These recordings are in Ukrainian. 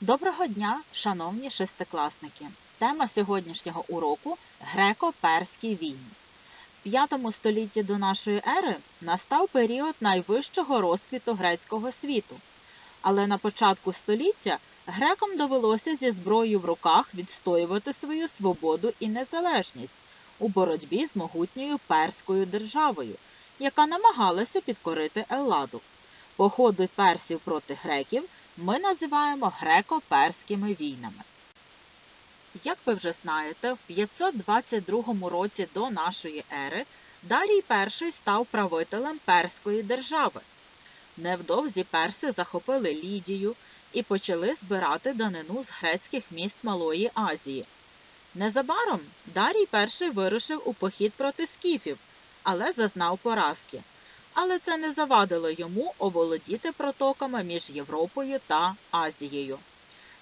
Доброго дня, шановні шестикласники! Тема сьогоднішнього уроку греко-перські війни. В V столітті до нашої ери настав період найвищого розквіту грецького світу. Але на початку століття грекам довелося зі зброєю в руках відстоювати свою свободу і незалежність у боротьбі з могутньою перською державою, яка намагалася підкорити Елладу. Походи персів проти греків ми називаємо греко-перськими війнами. Як ви вже знаєте, в 522 році до нашої ери Дарій І став правителем перської держави. Невдовзі перси захопили Лідію і почали збирати данину з грецьких міст Малої Азії. Незабаром Дарій І вирушив у похід проти скіфів, але зазнав поразки. Але це не завадило йому оволодіти протоками між Європою та Азією.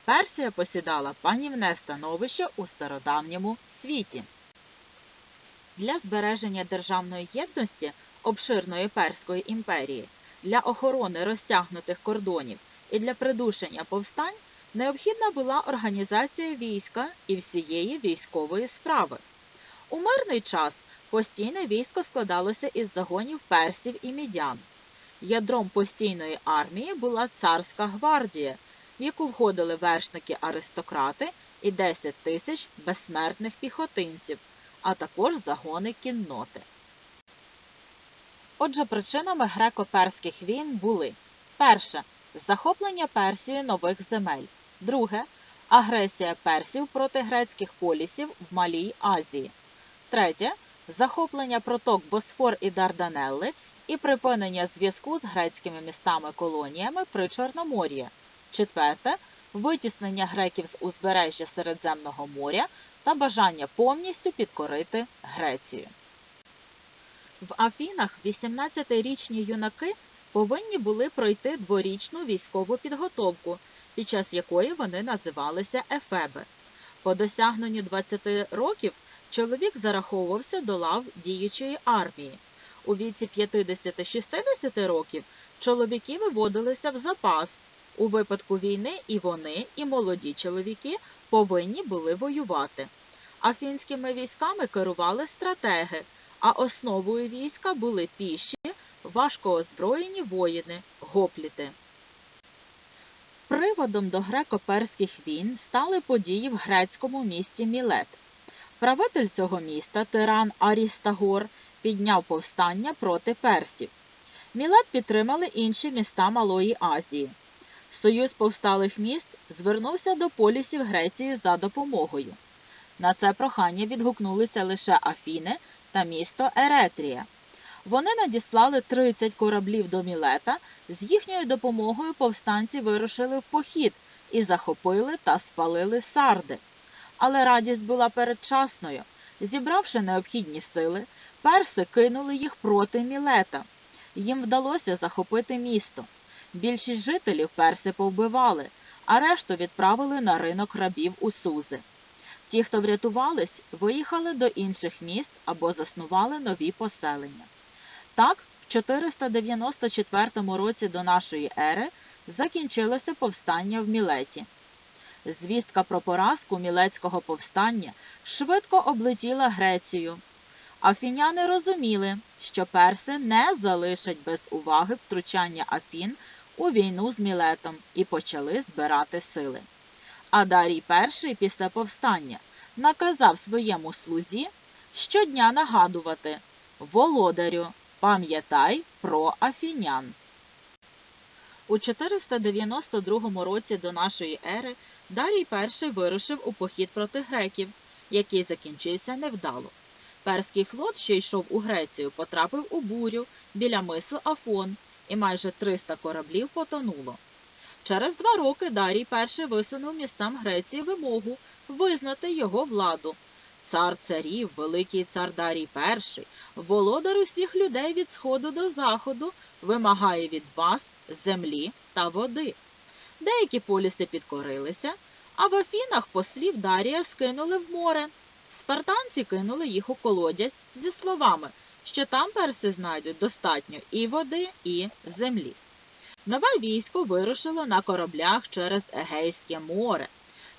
Персія посідала панівне становище у стародавньому світі. Для збереження державної єдності обширної Перської імперії, для охорони розтягнутих кордонів і для придушення повстань необхідна була організація війська і всієї військової справи. У мирний час постійне військо складалося із загонів персів і мідян. Ядром постійної армії була царська гвардія, в яку входили вершники-аристократи і 10 тисяч безсмертних піхотинців, а також загони кінноти. Отже, причинами греко-перських війн були перше захоплення Персією нових земель, друге агресія персів проти грецьких полісів в Малій Азії, третє захоплення проток Босфор і Дарданелли і припинення зв'язку з грецькими містами-колоніями при Чорномор'ї. Четверте витіснення греків з узбережжя Середземного моря та бажання повністю підкорити Грецію. В Афінах 18-річні юнаки повинні були пройти дворічну військову підготовку, під час якої вони називалися ефеби. По досягненню 20 років чоловік зараховувався до лав діючої армії. У віці 50-60 років чоловіки виводилися в запас. У випадку війни і вони, і молоді чоловіки повинні були воювати. Афінськими військами керували стратеги, а основою війська були піші, важкоозброєні воїни, гопліти. Приводом до греко-перських війн стали події в грецькому місті Мілет. Правитель цього міста, тиран Арістагор, підняв повстання проти персів. Мілет підтримали інші міста Малої Азії. Союз повсталих міст звернувся до полісів Греції за допомогою. На це прохання відгукнулися лише Афіни та місто Еретрія. Вони надіслали 30 кораблів до Мілета, з їхньою допомогою повстанці вирушили в похід і захопили та спалили сарди. Але радість була передчасною. Зібравши необхідні сили, перси кинули їх проти Мілета. Їм вдалося захопити місто. Більшість жителів перси повбивали, а решту відправили на ринок рабів у Сузи. Ті, хто врятувались, виїхали до інших міст або заснували нові поселення. Так, в 494 році до нашої ери закінчилося повстання в Мілеті. Звістка про поразку мілецького повстання швидко облетіла Грецію. Афіняни розуміли, що перси не залишать без уваги втручання Афін у війну з Мілетом і почали збирати сили. А Дарій І після повстання наказав своєму слузі щодня нагадувати Володарю, пам'ятай про афінян. У 492 році до нашої ери Дарій І вирушив у похід проти греків, який закінчився невдало. Перський флот, що йшов у Грецію, потрапив у бурю біля мису Афон, і майже 300 кораблів потонуло. Через два роки Дарій І висунув містам Греції вимогу визнати його владу. Цар царів, великий цар Дарій І, володар усіх людей від сходу до заходу, вимагає від вас землі та води. Деякі поліси підкорилися, а в Афінах послів Дарія скинули в море. Спартанці кинули їх у колодязь зі словами, що там перси знайдуть достатньо і води, і землі. Нове військо вирушило на кораблях через Егейське море.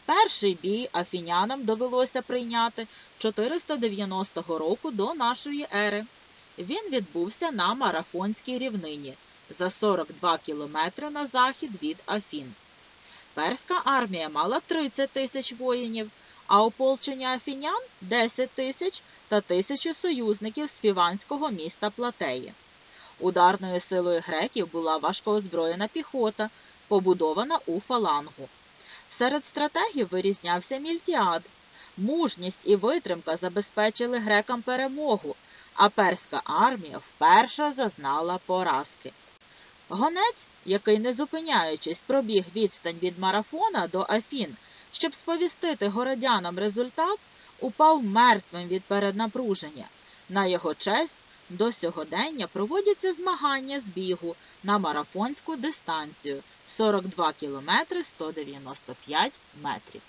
Перший бій афінянам довелося прийняти 490 року до нашої ери. Він відбувся на Марафонській рівнині за 42 кілометри на захід від Афін. Перська армія мала 30 тисяч воїнів, а ополчення афінян 10 тисяч та тисячу союзників з фіванського міста Платеї. Ударною силою греків була важкоозброєна піхота, побудована у фалангу. Серед стратегів вирізнявся Мільтіад. Мужність і витримка забезпечили грекам перемогу, а перська армія вперше зазнала поразки. Гонець, який, не зупиняючись, пробіг відстань від марафона до Афін, щоб сповістити городянам результат, упав мертвим від переднапруження. На його честь до сьогодення проводяться змагання з бігу на марафонську дистанцію 42 кілометри 195 метрів.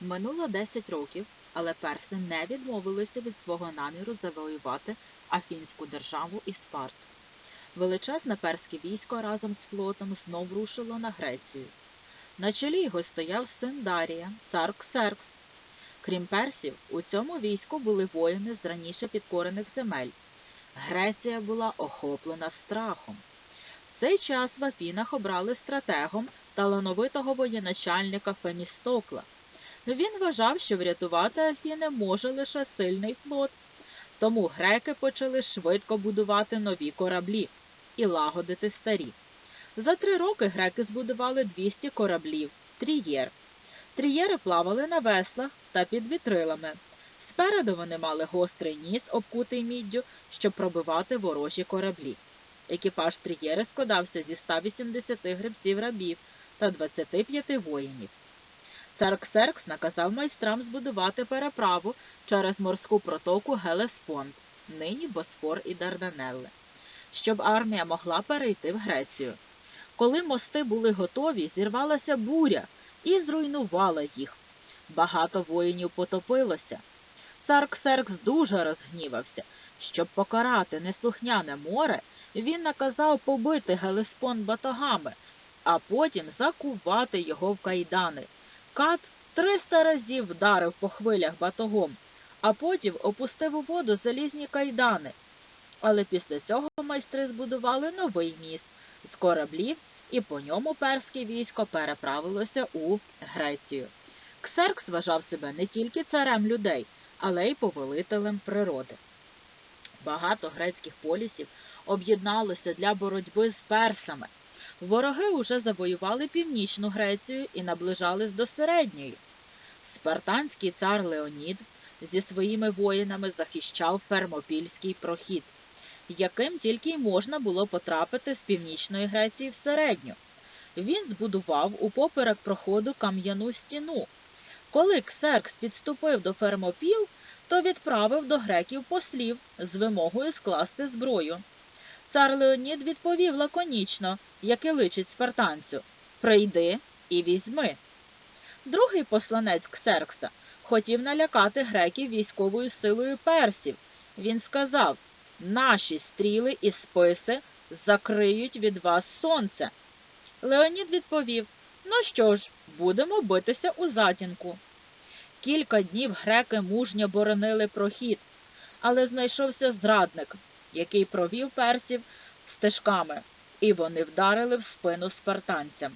Минуло 10 років, але перси не відмовилися від свого наміру завоювати Афінську державу і Спарту. Величезне перське військо разом з флотом знов рушило на Грецію. На чолі його стояв син Дарія, цар Ксеркс. Крім персів, у цьому війську були воїни з раніше підкорених земель. Греція була охоплена страхом. В цей час в Афінах обрали стратегом талановитого воєначальника Фемістокла. Він вважав, що врятувати Афіни може лише сильний флот, тому греки почали швидко будувати нові кораблі і лагодити старі. За три роки греки збудували 200 кораблів трієр. Трієри плавали на веслах та під вітрилами. Спереду вони мали гострий ніс, обкутий міддю, щоб пробивати ворожі кораблі. Екіпаж трієри складався зі 180 гребців рабів та 25 воїнів. Цар Ксеркс наказав майстрам збудувати переправу через морську протоку Гелеспонд, нині Босфор і Дарданелли, щоб армія могла перейти в Грецію. Коли мости були готові, зірвалася буря і зруйнувала їх. Багато воїнів потопилося. Цар Ксеркс дуже розгнівався. Щоб покарати неслухняне море, він наказав побити Гелеспонд батогами, а потім закувати його в кайдани. Кат триста разів вдарив по хвилях батогом, а потім опустив у воду залізні кайдани. Але після цього майстри збудували новий міст з кораблів, і по ньому перське військо переправилося у Грецію. Ксеркс вважав себе не тільки царем людей, але й повелителем природи. Багато грецьких полісів об'єдналося для боротьби з персами. Вороги уже завоювали північну Грецію і наближались до середньої. Спартанський цар Леонід зі своїми воїнами захищав фермопільський прохід, яким тільки й можна було потрапити з північної Греції в середню. Він збудував упоперек проходу кам'яну стіну. Коли Ксеркс підступив до Фермопіл, то відправив до греків послів з вимогою скласти зброю. Цар Леонід відповів лаконічно, як і личить спартанцю Прийди і візьми. Другий посланець Ксеркса хотів налякати греків військовою силою персів. Він сказав Наші стріли і списи закриють від вас сонце. Леонід відповів Ну що ж, будемо битися у затінку. Кілька днів греки мужньо боронили прохід, але знайшовся зрадник, який провів персів стежками, і вони вдарили в спину спартанцям.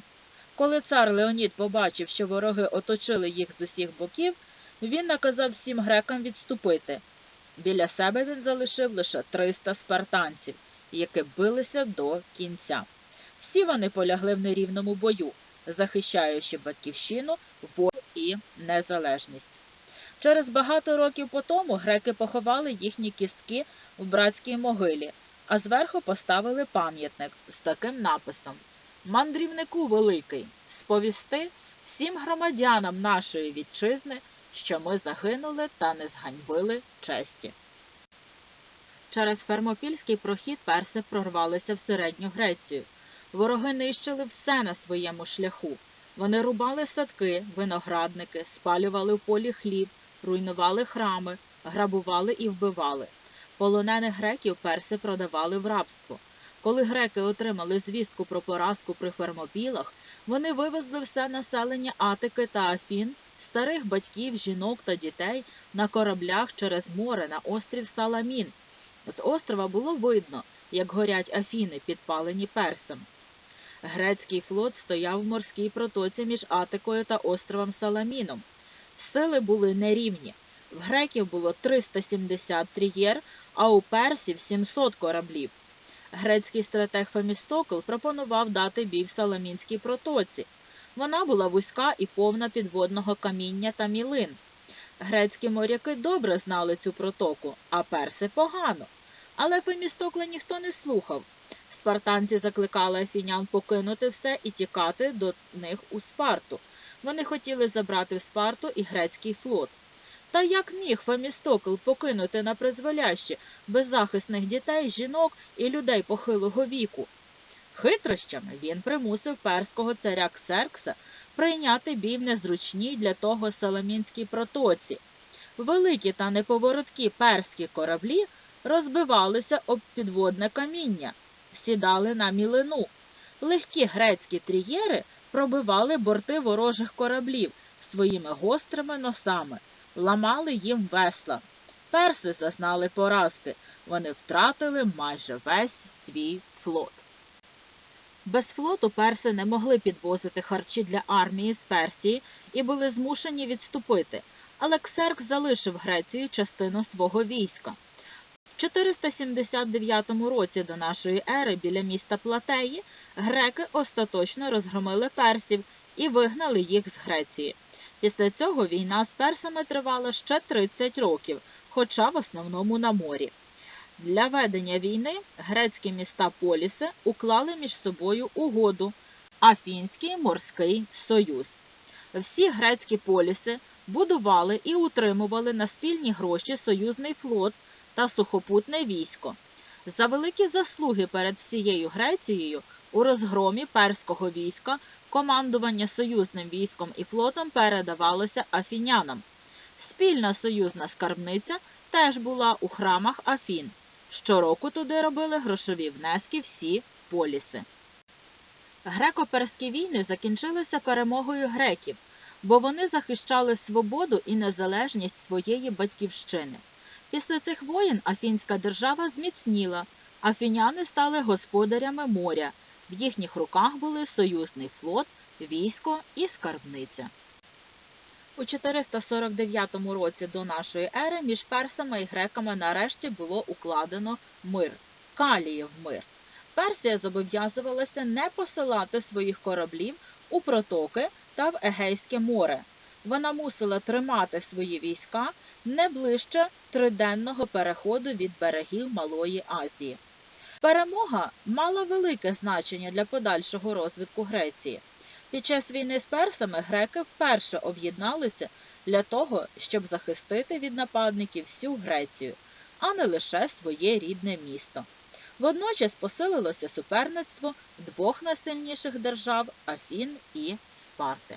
Коли цар Леонід побачив, що вороги оточили їх з усіх боків, він наказав всім грекам відступити. Біля себе він залишив лише 300 спартанців, які билися до кінця. Всі вони полягли в нерівному бою, захищаючи батьківщину, волю і незалежність. Через багато років по тому греки поховали їхні кістки в братській могилі, а зверху поставили пам'ятник з таким написом Мандрівнику великий, сповісти всім громадянам нашої вітчизни, що ми загинули та не зганьбили честі. Через Фермопільський прохід перси прорвалися в середню Грецію. Вороги нищили все на своєму шляху. Вони рубали садки, виноградники, спалювали в полі хліб, руйнували храми, грабували і вбивали. Полонених греків перси продавали в рабство. Коли греки отримали звістку про поразку при Фермопілах, вони вивезли все населення Атики та Афін, старих батьків, жінок та дітей на кораблях через море на острів Саламін. З острова було видно, як горять Афіни, підпалені персом. Грецький флот стояв в морській протоці між Атикою та островом Саламіном. Сили були нерівні. В греків було 370 трієр, а у персів 700 кораблів. Грецький стратег Фемістокл пропонував дати бій в Саламінській протоці. Вона була вузька і повна підводного каміння та мілин. Грецькі моряки добре знали цю протоку, а перси погано. Але Фемістокла ніхто не слухав. Спартанці закликали афінян покинути все і тікати до них у Спарту. Вони хотіли забрати в Спарту і грецький флот. Та як міг Фемістокл покинути на призволяще беззахисних дітей, жінок і людей похилого віку? Хитрощами він примусив перського царя Ксеркса прийняти бій в незручній для того Саламінській протоці. Великі та неповороткі перські кораблі розбивалися об підводне каміння, сідали на мілину. Легкі грецькі трієри пробивали борти ворожих кораблів своїми гострими носами, ламали їм весла. Перси зазнали поразки, вони втратили майже весь свій флот. Без флоту перси не могли підвозити харчі для армії з Персії і були змушені відступити, але Ксерк залишив Греції частину свого війська. В 479 році до нашої ери біля міста Платеї греки остаточно розгромили персів і вигнали їх з Греції. Після цього війна з персами тривала ще 30 років, хоча в основному на морі. Для ведення війни грецькі міста Поліси уклали між собою угоду Афінський морський союз. Всі грецькі поліси будували і утримували на спільні гроші союзний флот та сухопутне військо. За великі заслуги перед всією Грецією у розгромі перського війська командування союзним військом і флотом передавалося афінянам. Спільна союзна скарбниця теж була у храмах Афін. Щороку туди робили грошові внески всі поліси. Греко-перські війни закінчилися перемогою греків, бо вони захищали свободу і незалежність своєї батьківщини. Після цих воєн Афінська держава зміцніла, афіняни стали господарями моря, в їхніх руках були союзний флот, військо і скарбниця. У 449 році до нашої ери між персами і греками нарешті було укладено мир Каліїв мир. Персія зобов'язувалася не посилати своїх кораблів у протоки та в Егейське море. Вона мусила тримати свої війська не ближче триденного переходу від берегів Малої Азії. Перемога мала велике значення для подальшого розвитку Греції. Під час війни з персами греки вперше об'єдналися для того, щоб захистити від нападників всю Грецію, а не лише своє рідне місто. Водночас посилилося суперництво двох найсильніших держав Афін і Спарти.